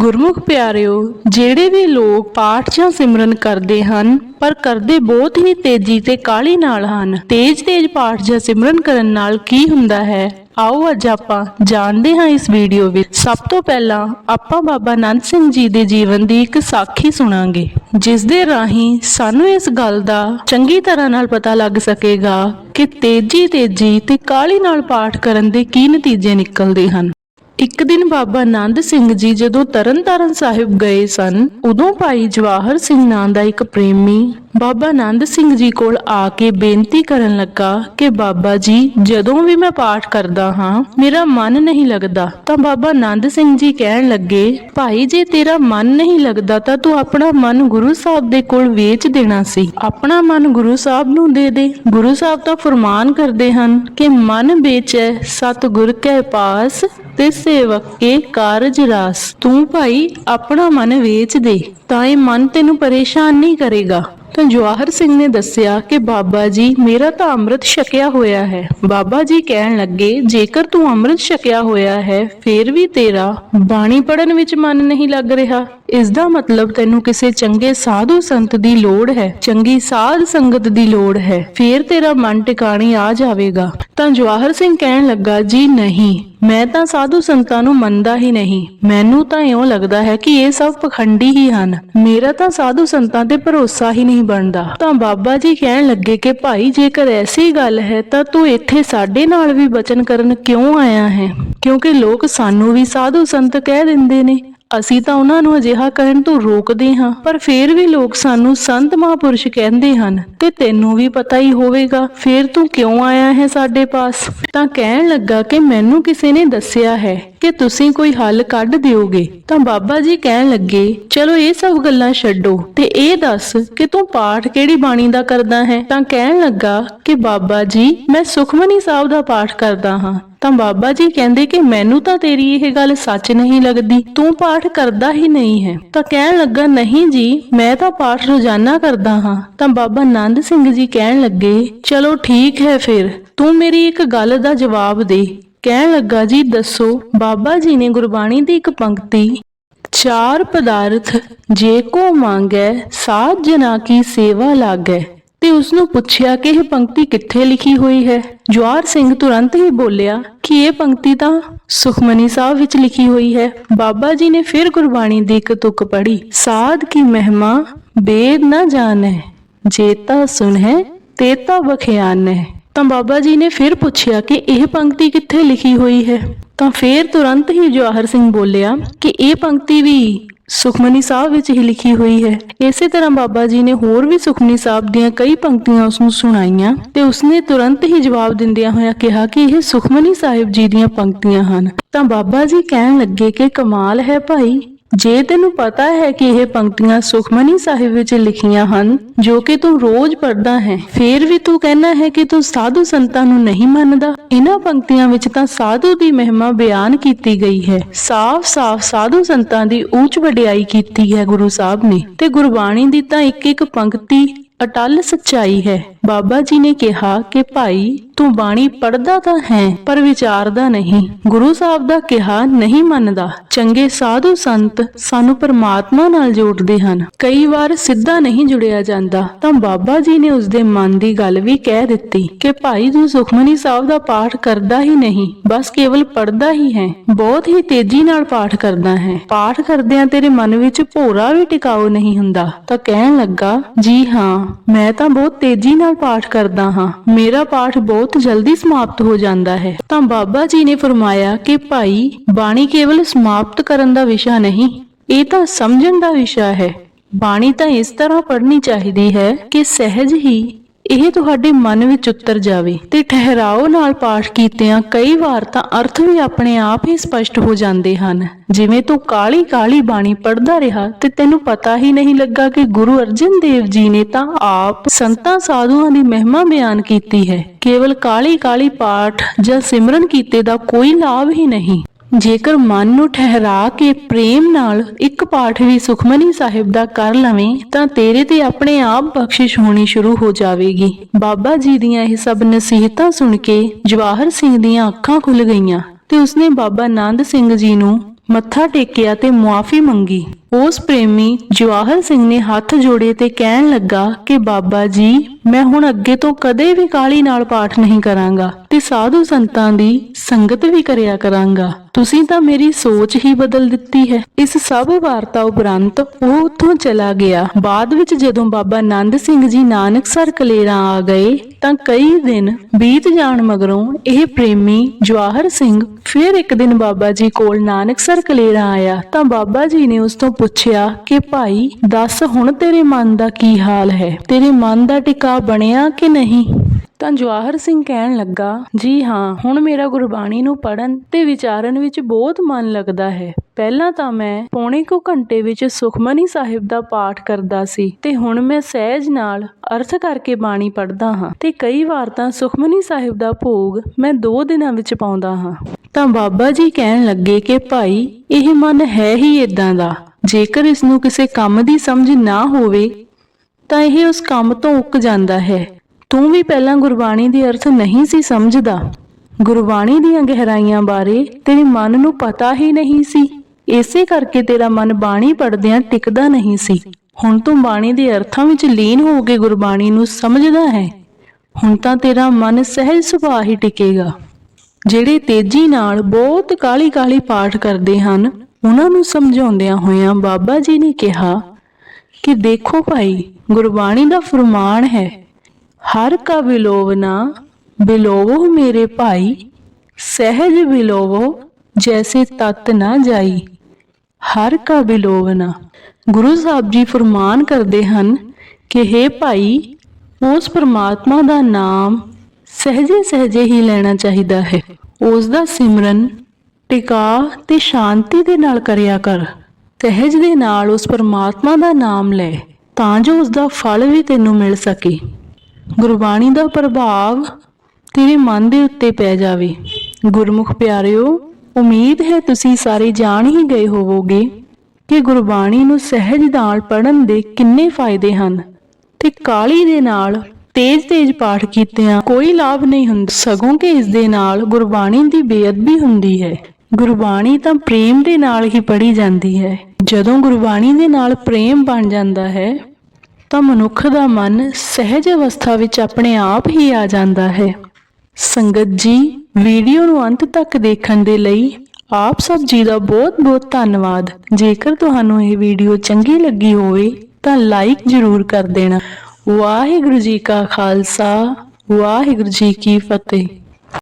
ਗੁਰਮੁਖ ਪਿਆਰਿਓ, ਜਿਹੜੇ ਵੀ ਲੋਕ ਪਾਠ ਜਾਂ ਸਿਮਰਨ ਕਰਦੇ ਹਨ, ਪਰ ਕਰਦੇ ਬਹੁਤ ਹੀ ਤੇਜ਼ੀ ਤੇ ਕਾਹਲੀ ਨਾਲ ਹਨ। ਤੇਜ਼-ਤੇਜ਼ ਪਾਠ ਜਾਂ ਸਿਮਰਨ ਕਰਨ ਨਾਲ ਕੀ ਹੁੰਦਾ ਹੈ? ਆਓ ਅੱਜ ਆਪਾਂ ਜਾਣਦੇ ਹਾਂ ਇਸ ਵੀਡੀਓ ਵਿੱਚ। ਸਭ ਤੋਂ ਪਹਿਲਾਂ ਆਪਾਂ ਬਾਬਾ ਨੰਦ ਸਿੰਘ ਜੀ ਦੇ ਜੀਵਨ ਦੀ ਇੱਕ ਸਾਖੀ ਸੁਣਾਂਗੇ, ਜਿਸ ਦੇ ਰਾਹੀਂ ਸਾਨੂੰ ਇਸ ਗੱਲ ਦਾ ਚੰਗੀ ਤਰ੍ਹਾਂ ਨਾਲ ਪਤਾ ਲੱਗ ਸਕੇਗਾ ਕਿ ਤੇਜ਼ੀ ਤੇਜ਼ੀ ਤੇ ਕਾਹਲੀ ਨਾਲ ਪਾਠ ਕਰਨ ਦੇ ਕੀ ਨਤੀਜੇ ਨਿਕਲਦੇ ਹਨ। ਇੱਕ ਦਿਨ ਬਾਬਾ ਆਨੰਦ ਸਿੰਘ ਜੀ ਜਦੋਂ ਤਰਨਤਾਰਨ ਸਾਹਿਬ ਗਏ ਸਨ, ਉਦੋਂ ਭਾਈ ਜਵਾਹਰ ਸਿੰਘ ਨਾਂ ਦਾ ਇੱਕ ਪ੍ਰੇਮੀ ਬਾਬਾ ਆਨੰਦ ਸਿੰਘ ਜੀ ਕੋਲ ਆ ਕੇ ਬੇਨਤੀ ਕਰਨ ਲੱਗਾ ਕਿ ਬਾਬਾ ਜੀ, ਜਦੋਂ ਵੀ ਮੈਂ ਪਾਠ ਕਰਦਾ ਹਾਂ, ਮੇਰਾ ਮਨ ਨਹੀਂ ਲੱਗਦਾ। ਤਾਂ ਬਾਬਾ ਆਨੰਦ ਸਿੰਘ ਜੀ ਕਹਿਣ ਲੱਗੇ, ਭਾਈ, ਜੇ ਤੇਰਾ ਮਨ ਨਹੀਂ ਲੱਗਦਾ ਤਾਂ ਤੂੰ ਆਪਣਾ ਮਨ ਗੁਰੂ ਸਾਹਿਬ ਦੇ ਕੋਲ ਵੇਚ ਦੇਣਾ ਸੀ। ਆਪਣਾ ਮਨ ਗੁਰੂ ਸਾਹਿਬ ਨੂੰ ਦੇ ਦੇ। ਗੁਰੂ ਸਾਹਿਬ ਤਾਂ ਫਰਮਾਨ ਕਰਦੇ ਹਨ ਕਿ ਮਨ ਵੇਚੈ ਸਤ ਗੁਰ ਕੈ ਪਾਸ। ਤੇ ਸੇਵਕ ਕੇ ਕਾਰਜ ਰਾਸ। ਤੂੰ ਭਾਈ ਆਪਣਾ ਮਨ ਵੇਚ ਦੇ, ਤਾਂ ਇਹ ਮਨ ਤੈਨੂੰ ਪਰੇਸ਼ਾਨ ਨਹੀਂ ਕਰੇਗਾ। ਤਾਂ ਜਵਾਹਰ ਸਿੰਘ ਨੇ ਦੱਸਿਆ ਕਿ ਬਾਬਾ ਜੀ, ਮੇਰਾ ਤਾਂ ਅੰਮ੍ਰਿਤ ਛਕਿਆ ਹੋਇਆ ਹੈ। ਬਾਬਾ ਜੀ ਕਹਿਣ ਲੱਗੇ, ਜੇਕਰ ਤੂੰ ਅੰਮ੍ਰਿਤ ਛਕਿਆ ਹੋਇਆ ਹੈ, ਫੇਰ ਵੀ ਤੇਰਾ ਬਾਣੀ ਪੜਨ ਵਿੱਚ ਮਨ ਨਹੀਂ ਲੱਗ ਰਿਹਾ। ਇਸ ਦਾ ਮਤਲਬ ਤੈਨੂੰ ਕਿਸੇ ਚੰਗੇ ਸਾਧੂ ਸੰਤ ਦੀ ਲੋੜ ਹੈ, ਚੰਗੀ ਸਾਧ ਸੰਗਤ ਦੀ ਲੋੜ ਹੈ। ਫੇਰ ਤੇਰਾ ਮਨ ਟਿਕਾਣੀ ਆ ਜਾਵੇਗਾ। ਤਾਂ ਜਵਾਹਰ ਸਿੰਘ ਕਹਿਣ ਲੱਗਾ, ਜੀ ਨਹੀਂ, ਮੈਂ ਤਾਂ ਸਾਧੂ ਸੰਤਾਂ ਨੂੰ ਮੰਨਦਾ ਹੀ ਨਹੀਂ। ਮੈਨੂੰ ਤਾਂ ਇਉਂ ਲੱਗਦਾ ਹੈ ਕਿ ਇਹ ਸਭ ਪਖੰਡੀ ਹੀ ਹਨ। ਮੇਰਾ ਤਾਂ ਸਾਧੂ ਸੰਤਾਂ ਤੇ ਭਰੋਸਾ ਹੀ ਨਹੀਂ ਬਣਦਾ। ਤਾਂ ਬਾਬਾ ਜੀ ਕਹਿਣ ਲੱਗੇ ਕਿ, ਭਾਈ, ਜੇਕਰ ਐਸੀ ਗੱਲ ਹੈ, ਤਾਂ ਤੂੰ ਇੱਥੇ ਸਾਡੇ ਨਾਲ ਵੀ ਬਚਨ ਕਰਨ ਕਿਉਂ ਆਇਆ ਹੈ? ਕਿਉਂਕਿ ਲੋਕ ਸਾਨੂੰ ਵੀ ਸਾਧੂ ਸੰਤ ਕਹਿ ਦਿੰਦੇ ਨੇ। ਅਸੀਂ ਤਾਂ ਉਹਨਾਂ ਨੂੰ ਅਜਿਹਾ ਕਰਨ ਤੋਂ ਰੋਕਦੇ ਹਾਂ, ਪਰ ਫੇਰ ਵੀ ਲੋਕ ਸਾਨੂੰ ਸੰਤ ਮਹਾਪੁਰਸ਼ ਕਹਿੰਦੇ ਹਨ ਤੇ ਤੈਨੂੰ ਵੀ ਪਤਾ ਹੀ ਹੋਵੇਗਾ, ਫੇਰ ਤੂੰ ਕਿਉਂ ਆਇਆ ਹੈ ਸਾਡੇ ਪਾਸ? ਤਾਂ ਕਹਿਣ ਲੱਗਾ ਕਿ ਮੈਨੂੰ ਕਿਸੇ ਨੇ ਦੱਸਿਆ ਹੈ ਕਿ ਤੁਸੀਂ ਕੋਈ ਹੱਲ ਕੱਢ ਦਿਓਗੇ। ਤਾਂ ਬਾਬਾ ਜੀ ਕਹਿਣ ਲੱਗੇ, ਚਲੋ ਇਹ ਸਭ ਗੱਲਾਂ ਛੱਡੋ ਤੇ ਇਹ ਦੱਸ ਕਿ ਤੂੰ ਪਾਠ ਕਿਹੜੀ ਬਾਣੀ ਦਾ ਕਰਦਾ ਹੈ? ਤਾਂ ਕਹਿਣ ਲੱਗਾ ਕਿ ਬਾਬਾ ਜੀ, ਮੈਂ ਸੁਖਮਨੀ ਸਾਹਿਬ ਦਾ ਪਾਠ ਕਰਦਾ ਹਾਂ। ਤਾਂ ਬਾਬਾ ਜੀ ਕਹਿੰਦੇ ਕਿ ਮੈਨੂੰ ਤਾਂ ਤੇਰੀ ਇਹ ਗੱਲ ਸੱਚ ਨਹੀਂ ਲੱਗਦੀ, ਤੂੰ ਪਾਠ ਕਰਦਾ ਹੀ ਨਹੀਂ ਹੈ। ਤਾਂ ਕਹਿਣ ਲੱਗਾ, ਨਹੀਂ ਜੀ, ਮੈਂ ਤਾਂ ਪਾਠ ਰੋਜ਼ਾਨਾ ਕਰਦਾ ਹਾਂ। ਤਾਂ ਬਾਬਾ ਨੰਦ ਸਿੰਘ ਜੀ ਕਹਿਣ ਲੱਗੇ, ਚਲੋ ਠੀਕ ਹੈ ਫਿਰ, ਤੂੰ ਮੇਰੀ ਇੱਕ ਗੱਲ ਦਾ ਜਵਾਬ ਦੇ। ਕਹਿਣ ਲੱਗਾ ਜੀ, ਦੱਸੋ, ਬਾਬਾ ਜੀ ਨੇ ਗੁਰਬਾਣੀ ਦੀ ਇੱਕ ਪੰਕਤੀ, ਚਾਰ ਪਦਾਰਥ, ਜੇ ਕੋ ਮੰਗੈ, ਸਾਧ ਜਨਾ ਕੀ ਸੇਵਾ ਲਾਗੈ। ਤੇ ਉਸ ਨੂੰ ਪੁੱਛਿਆ ਕਿ ਇਹ ਪੰਕਤੀ ਕਿੱਥੇ ਲਿਖੀ ਹੋਈ ਹੈ। ਜਵਾਰ ਸਿੰਘ ਤੁਰੰਤ ਹੀ ਬੋਲਿਆ ਕਿ ਇਹ ਪੰਕਤੀ ਤਾਂ ਸੁਖਮਨੀ ਸਾਹਿਬ ਵਿੱਚ ਲਿਖੀ ਹੋਈ ਹੈ। ਬਾਬਾ ਜੀ ਨੇ ਫਿਰ ਗੁਰਬਾਣੀ ਦੀ ਇੱਕ ਤੁਕ ਪੜ੍ਹੀ, ਸਾਧ ਕੀ ਮਹਿਮਾ, ਬੇਦ ਨਾ ਜਾਣੈ, ਜੇਤਾ ਸੁਣੈ ਤੇਤਾ ਬਖਿਆਨੈ ਤਾਂ ਬਾਬਾ ਜੀ ਨੇ ਫਿਰ ਪੁੱਛਿਆ ਕਿ ਇਹ ਪੰਕਤੀ ਕਿੱਥੇ ਲਿਖੀ ਹੋਈ ਹੈ। ਤਾਂ ਫਿਰ ਤੁਰੰਤ ਹੀ ਜਵਾਹਰ ਸਿੰਘ ਬੋਲਿਆ ਕਿ ਇਹ ਪੰਕਤੀ ਵੀ ਸੁਖਮਨੀ ਸਾਹਿਬ ਵਿੱਚ ਹੀ ਲਿਖੀ ਹੋਈ ਹੈ। ਇਸੇ ਤਰ੍ਹਾਂ ਬਾਬਾ ਜੀ ਨੇ ਹੋਰ ਵੀ ਸੁਖਮਨੀ ਸਾਹਿਬ ਦੀਆਂ ਕਈ ਪੰਕਤੀਆਂ ਉਸ ਨੂੰ ਸੁਣਾਈਆਂ ਤੇ ਉਸਨੇ ਤੁਰੰਤ ਹੀ ਜਵਾਬ ਦਿੰਦਿਆਂ ਹੋਇਆ ਕਿਹਾ ਕਿ ਇਹ ਸੁਖਮਨੀ ਸਾਹਿਬ ਜੀ ਦੀਆਂ ਪੰਕਤੀਆਂ ਹਨ। ਤਾਂ ਬਾਬਾ ਜੀ ਕਹਿਣ ਲੱਗੇ ਕਿ ਕਮਾਲ ਹੈ ਭਾਈ ਜੇ ਤੈਨੂੰ ਪਤਾ ਹੈ ਕਿ ਇਹ ਪੰਕਤੀਆਂ ਸੁਖਮਨੀ ਸਾਹਿਬ ਵਿੱਚ ਲਿਖੀਆਂ ਹਨ, ਜੋ ਕਿ ਤੂੰ ਰੋਜ਼ ਪੜ੍ਹਦਾ ਹੈ, ਫੇਰ ਵੀ ਤੂੰ ਕਹਿਣਾ ਹੈ ਕਿ ਤੂੰ ਸਾਧੂ ਸੰਤਾਂ ਨੂੰ ਨਹੀਂ ਮੰਨਦਾ। ਇਹਨਾਂ ਪੰਕਤੀਆਂ ਵਿੱਚ ਤਾਂ ਸਾਧੂ ਦੀ ਮਹਿਮਾ ਬਿਆਨ ਕੀਤੀ ਗਈ ਹੈ। ਸਾਫ਼-ਸਾਫ਼ ਸਾਧੂ ਸੰਤਾਂ ਦੀ ਉੱਚ ਵਡਿਆਈ ਕੀਤੀ ਹੈ ਗੁਰੂ ਸਾਹਿਬ ਨੇ ਤੇ ਗੁਰਬਾਣੀ ਦੀ ਤਾਂ ਇੱਕ-ਇੱਕ ਪੰਕਤੀ ਅਟਲ ਸੱਚਾਈ ਹੈ। ਬਾਬਾ ਜੀ ਨੇ ਕਿਹਾ ਕਿ ਭਾਈ ਤੂੰ ਬਾਣੀ ਪੜਦਾ ਤਾਂ ਹੈ, ਪਰ ਵਿਚਾਰਦਾ ਨਹੀਂ। ਗੁਰੂ ਸਾਹਿਬ ਦਾ ਕਿਹਾ, ਨਹੀਂ ਮੰਨਦਾ। ਚੰਗੇ ਸਾਧੂ ਸੰਤ ਸਾਨੂੰ ਪਰਮਾਤਮਾ ਨਾਲ ਜੋੜਦੇ ਹਨ। ਕਈ ਵਾਰ ਸਿੱਧਾ ਨਹੀਂ ਜੁੜਿਆ ਜਾਂਦਾ, ਤਾਂ ਬਾਬਾ ਜੀ ਨੇ ਉਸ ਦੇ ਮਨ ਦੀ ਗੱਲ ਵੀ ਕਹਿ ਦਿੱਤੀ ਕਿ ਭਾਈ ਤੂੰ ਸੁਖਮਨੀ ਸਾਹਿਬ ਦਾ ਪਾਠ ਕਰਦਾ ਹੀ ਨਹੀਂ, ਬਸ ਕੇਵਲ ਪੜਦਾ ਹੀ ਹੈ, ਬਹੁਤ ਹੀ ਤੇਜ਼ੀ ਨਾਲ ਪਾਠ ਕਰਦਾ ਹੈ। ਪਾਠ ਕਰਦਿਆਂ ਤੇਰੇ ਮਨ ਵਿੱਚ ਭੋਰਾ ਵੀ ਟਿਕਾਉ ਨਹੀਂ ਹੁੰਦਾ, ਤਾਂ ਕਹਿਣ ਲੱਗਾ, ਜੀ ਹਾਂ, ਮੈਂ ਤਾਂ ਬਹੁਤ ਤੇਜ਼ੀ ਨਾਲ ਪਾਠ ਕਰਦਾ ਹਾਂ। ਮੇਰਾ ਪਾਠ ਬਹੁਤ ਬਹੁਤ ਜਲਦੀ ਸਮਾਪਤ ਹੋ ਜਾਂਦਾ ਹੈ। ਤਾਂ ਬਾਬਾ ਜੀ ਨੇ ਫਰਮਾਇਆ ਕਿ ਭਾਈ, ਬਾਣੀ ਕੇਵਲ ਸਮਾਪਤ ਕਰਨ ਦਾ ਵਿਸ਼ਾ ਨਹੀਂ, ਇਹ ਤਾਂ ਸਮਝਣ ਦਾ ਵਿਸ਼ਾ ਹੈ। ਬਾਣੀ ਤਾਂ ਇਸ ਤਰ੍ਹਾਂ ਪੜ੍ਹਨੀ ਚਾਹੀਦੀ ਹੈ ਕਿ ਸਹਿਜ ਹੀ ਇਹ ਤੁਹਾਡੇ ਮਨ ਵਿੱਚ ਉਤਰ ਜਾਵੇ ਤੇ ਠਹਿਰਾਓ ਨਾਲ ਪਾਠ ਕੀਤਿਆਂ ਕਈ ਵਾਰ ਤਾਂ ਅਰਥ ਵੀ ਆਪਣੇ ਆਪ ਹੀ ਸਪਸ਼ਟ ਹੋ ਜਾਂਦੇ ਹਨ। ਜਿਵੇਂ ਤੂੰ ਕਾਲੀ ਕਾਲੀ ਬਾਣੀ ਪੜ੍ਹਦਾ ਰਿਹਾ ਤੇ ਤੈਨੂੰ ਪਤਾ ਹੀ ਨਹੀਂ ਲੱਗਾ ਕਿ ਗੁਰੂ ਅਰਜਨ ਦੇਵ ਜੀ ਨੇ ਤਾਂ ਆਪ ਸੰਤਾਂ ਸਾਧੂਆਂ ਦੀ ਮਹਿਮਾ ਬਿਆਨ ਕੀਤੀ ਹੈ। ਕੇਵਲ ਕਾਲੀ ਕਾਲੀ ਪਾਠ ਜਾਂ ਸਿਮਰਨ ਕੀਤੇ ਦਾ ਕੋਈ ਲਾਭ ਹੀ ਨਹੀਂ। ਜੇਕਰ ਮਨ ਨੂੰ ਠਹਿਰਾ ਕੇ ਪ੍ਰੇਮ ਨਾਲ ਇੱਕ ਪਾਠ ਵੀ ਸੁਖਮਨੀ ਸਾਹਿਬ ਦਾ ਕਰ ਲਵੇਂ, ਤਾਂ ਤੇਰੇ ਤੇ ਆਪਣੇ ਆਪ ਬਖਸ਼ਿਸ਼ ਹੋਣੀ ਸ਼ੁਰੂ ਹੋ ਜਾਵੇਗੀ। ਬਾਬਾ ਜੀ ਦੀਆਂ ਇਹ ਸਭ ਨਸੀਹਤਾਂ ਸੁਣ ਕੇ ਜਵਾਹਰ ਸਿੰਘ ਦੀਆਂ ਅੱਖਾਂ ਖੁੱਲ ਗਈਆਂ ਤੇ ਉਸਨੇ ਬਾਬਾ ਨੰਦ ਸਿੰਘ ਜੀ ਨੂੰ ਮੱਥਾ ਟੇਕਿਆ ਤੇ ਮੁਆਫੀ ਮੰਗੀ। ਉਸ ਪ੍ਰੇਮੀ ਜਵਾਹਰ ਸਿੰਘ ਨੇ ਹੱਥ ਜੋੜੇ ਤੇ ਕਹਿਣ ਲੱਗਾ ਕਿ ਬਾਬਾ ਜੀ, ਮੈਂ ਹੁਣ ਅੱਗੇ ਤੋਂ ਕਦੇ ਵੀ ਕਾਲੀ ਨਾਲ ਪਾਠ ਨਹੀਂ ਕਰਾਂਗਾ ਤੇ ਸਾਧੂ ਸੰਤਾਂ ਦੀ ਸੰਗਤ ਵੀ ਕਰਿਆ ਕਰਾਂਗਾ। ਤੁਸੀਂ ਤਾਂ ਮੇਰੀ ਸੋਚ ਹੀ ਬਦਲ ਦਿੱਤੀ ਹੈ। ਇਸ ਸਭ ਵਾਰਤਾ ਉਪਰੰਤ ਉਹ ਉੱਥੋਂ ਚਲਾ ਗਿਆ। ਬਾਅਦ ਵਿੱਚ ਜਦੋਂ ਬਾਬਾ ਆਨੰਦ ਸਿੰਘ ਜੀ ਨਾਨਕਸਰ ਕਲੇਰਾਂ ਆ ਗਏ, ਤਾਂ ਕਈ ਦਿਨ ਬੀਤ ਜਾਣ ਮਗਰੋਂ ਇਹ ਪ੍ਰੇਮੀ ਜਵਾਹਰ ਸਿੰਘ ਫਿਰ ਇੱਕ ਦਿਨ ਬਾਬਾ ਜੀ ਕੋਲ ਨਾਨਕਸਰ ਕਲੇਰਾਂ ਆਇਆ। ਤਾਂ ਬਾਬਾ ਜੀ ਨੇ ਉਸ ਤੋਂ ਪੁੱਛਿਆ ਕਿ ਭਾਈ, ਦੱਸ ਹੁਣ ਤੇਰੇ ਮਨ ਦਾ ਕੀ ਹਾਲ ਹੈ? ਤੇਰੇ ਮਨ ਦਾ ਟਿਕਾ ਬਣਿਆ ਕਿ ਨਹੀਂ? ਤਾਂ ਜਵਾਹਰ ਸਿੰਘ ਕਹਿਣ ਲੱਗਾ, ਜੀ ਹਾਂ, ਹੁਣ ਮੇਰਾ ਗੁਰਬਾਣੀ ਨੂੰ ਪੜਨ ਤੇ ਵਿਚਾਰਨ ਵਿੱਚ ਬਹੁਤ ਮਨ ਲੱਗਦਾ ਹੈ। ਪਹਿਲਾਂ ਤਾਂ ਮੈਂ ਪੌਣੇ ਕੁ ਘੰਟੇ ਵਿੱਚ ਸੁਖਮਨੀ ਸਾਹਿਬ ਦਾ ਪਾਠ ਕਰਦਾ ਸੀ ਤੇ ਹੁਣ ਮੈਂ ਸਹਿਜ ਨਾਲ ਅਰਥ ਕਰਕੇ ਬਾਣੀ ਪੜਦਾ ਹਾਂ ਤੇ ਕਈ ਵਾਰ ਤਾਂ ਸੁਖਮਨੀ ਸਾਹਿਬ ਦਾ ਭੋਗ ਮੈਂ 2 ਦਿਨਾਂ ਵਿੱਚ ਪਾਉਂਦਾ ਹਾਂ। ਤਾਂ ਬਾਬਾ ਜੀ ਕਹਿਣ ਲੱਗੇ ਕਿ ਭਾਈ, ਇਹ ਮਨ ਹੈ ਹੀ ਇਦਾਂ ਦਾ। ਜੇਕਰ ਇਸ ਨੂੰ ਕਿਸੇ ਕੰਮ ਦੀ ਸਮਝ ਨਾ ਹੋਵੇ, ਤਾਂ ਇਹ ਉਸ ਕੰਮ ਤੋਂ ਉੱਕ ਜਾਂਦਾ ਹੈ। ਤੂੰ ਵੀ ਪਹਿਲਾਂ ਗੁਰਬਾਣੀ ਦੇ ਅਰਥ ਨਹੀਂ ਸੀ ਸਮਝਦਾ। ਗੁਰਬਾਣੀ ਦੀਆਂ ਗਹਿਰਾਈਆਂ ਬਾਰੇ ਤੇਰੇ ਮਨ ਨੂੰ ਪਤਾ ਹੀ ਨਹੀਂ ਸੀ। ਇਸੇ ਕਰਕੇ ਤੇਰਾ ਮਨ ਬਾਣੀ ਪੜਦਿਆਂ ਟਿਕਦਾ ਨਹੀਂ ਸੀ। ਹੁਣ ਤੂੰ ਬਾਣੀ ਦੇ ਅਰਥਾਂ ਵਿੱਚ ਲੀਨ ਹੋ ਕੇ ਗੁਰਬਾਣੀ ਨੂੰ ਸਮਝਦਾ ਹੈ। ਹੁਣ ਤਾਂ ਤੇਰਾ ਮਨ ਸਹਿਜ ਸੁਭਾਅ ਹੀ ਟਿਕੇਗਾ। ਜਿਹੜੇ ਤੇਜ਼ੀ ਨਾਲ ਬਹੁਤ ਕਾਲੀ-ਕਾਲੀ ਪਾਠ ਕਰਦੇ ਹਨ ਉਹਨਾਂ ਨੂੰ ਸਮਝਾਉਂਦਿਆਂ ਹੋਇਆਂ ਬਾਬਾ ਜੀ ਨੇ ਕਿਹਾ ਕਿ ਦੇਖੋ ਭਾਈ, ਗੁਰਬਾਣੀ ਦਾ ਫਰਮਾਨ ਹੈ, ਹਰ ਕਾ ਵਿਲੋਵਨਾ ਬਿਲੋਵੋ ਮੇਰੇ ਭਾਈ, ਸਹਿਜ ਬਿਲੋਵੋ ਜੈਸੇ ਤਤ ਨਾ ਜਾਈ। ਹਰ ਕਾ ਬਿਲੋਵਨਾ ਗੁਰੂ ਸਾਹਿਬ ਜੀ ਫਰਮਾਨ ਕਰਦੇ ਹਨ ਕਿ हे ਭਾਈ, ਉਸ ਪਰਮਾਤਮਾ ਦਾ ਨਾਮ ਸਹਜੇ ਸਹਜੇ ਹੀ ਲੈਣਾ ਚਾਹੀਦਾ ਹੈ। ਉਸ ਦਾ ਸਿਮਰਨ ਟਿਕਾ ਤੇ ਸ਼ਾਂਤੀ ਦੇ ਨਾਲ ਕਰਿਆ ਕਰ। ਸਹਿਜ ਦੇ ਨਾਲ ਉਸ ਪਰਮਾਤਮਾ ਦਾ ਨਾਮ ਲੈ, ਤਾਂ ਜੋ ਉਸ ਦਾ ਫਲ ਵੀ ਤੈਨੂੰ ਮਿਲ ਸਕੇ। ਗੁਰਬਾਣੀ ਦਾ ਪ੍ਰਭਾਵ ਤੇਰੇ ਮਨ ਦੇ ਉੱਤੇ ਪੈ ਜਾਵੇ। ਗੁਰਮੁਖ ਪਿਆਰਿਓ, ਉਮੀਦ ਹੈ ਤੁਸੀਂ ਸਾਰੇ ਜਾਣ ਹੀ ਗਏ ਹੋਵੋਗੇ ਕਿ ਗੁਰਬਾਣੀ ਨੂੰ ਸਹਿਜ ਨਾਲ ਪੜਨ ਦੇ ਕਿੰਨੇ ਫਾਇਦੇ ਹਨ ਤੇ ਕਾਲੀ ਦੇ ਨਾਲ ਤੇਜ਼-ਤੇਜ਼ ਪਾਠ ਕੀਤਿਆਂ ਕੋਈ ਲਾਭ ਨਹੀਂ ਹੁੰਦਾ। ਸਗੋਂ ਕਿ ਇਸ ਦੇ ਨਾਲ ਗੁਰਬਾਣੀ ਦੀ ਬੇਅਦਬੀ ਹੁੰਦੀ ਹੈ। ਗੁਰਬਾਣੀ ਤਾਂ ਪ੍ਰੇਮ ਦੇ ਨਾਲ ਹੀ ਪੜ੍ਹੀ ਜਾਂਦੀ ਹੈ। ਜਦੋਂ ਗੁਰਬਾਣੀ ਦੇ ਨਾਲ ਪ੍ਰੇਮ ਬਣ ਜਾਂਦਾ ਹੈ, ਤਾਂ ਮਨੁੱਖ ਦਾ ਮਨ ਸਹਿਜ ਅਵਸਥਾ ਵਿੱਚ ਆਪਣੇ ਆਪ ਹੀ ਆ ਜਾਂਦਾ ਹੈ। ਸੰਗਤ ਜੀ, ਵੀਡੀਓ ਨੂੰ ਅੰਤ ਤੱਕ ਦੇਖਣ ਦੇ ਲਈ ਆਪ ਸਭ ਜੀ ਦਾ ਬਹੁਤ-ਬਹੁਤ ਧੰਨਵਾਦ। ਜੇਕਰ ਤੁਹਾਨੂੰ ਇਹ ਵੀਡੀਓ ਚੰਗੀ ਲੱਗੀ ਹੋਵੇ, ਤਾਂ ਲਾਈਕ ਜ਼ਰੂਰ ਕਰ ਦੇਣਾ। ਵਾਹਿਗੁਰੂ ਜੀ ਕਾ ਖਾਲਸਾ, ਵਾਹਿਗੁਰੂ ਜੀ ਕੀ ਫਤਿਹ।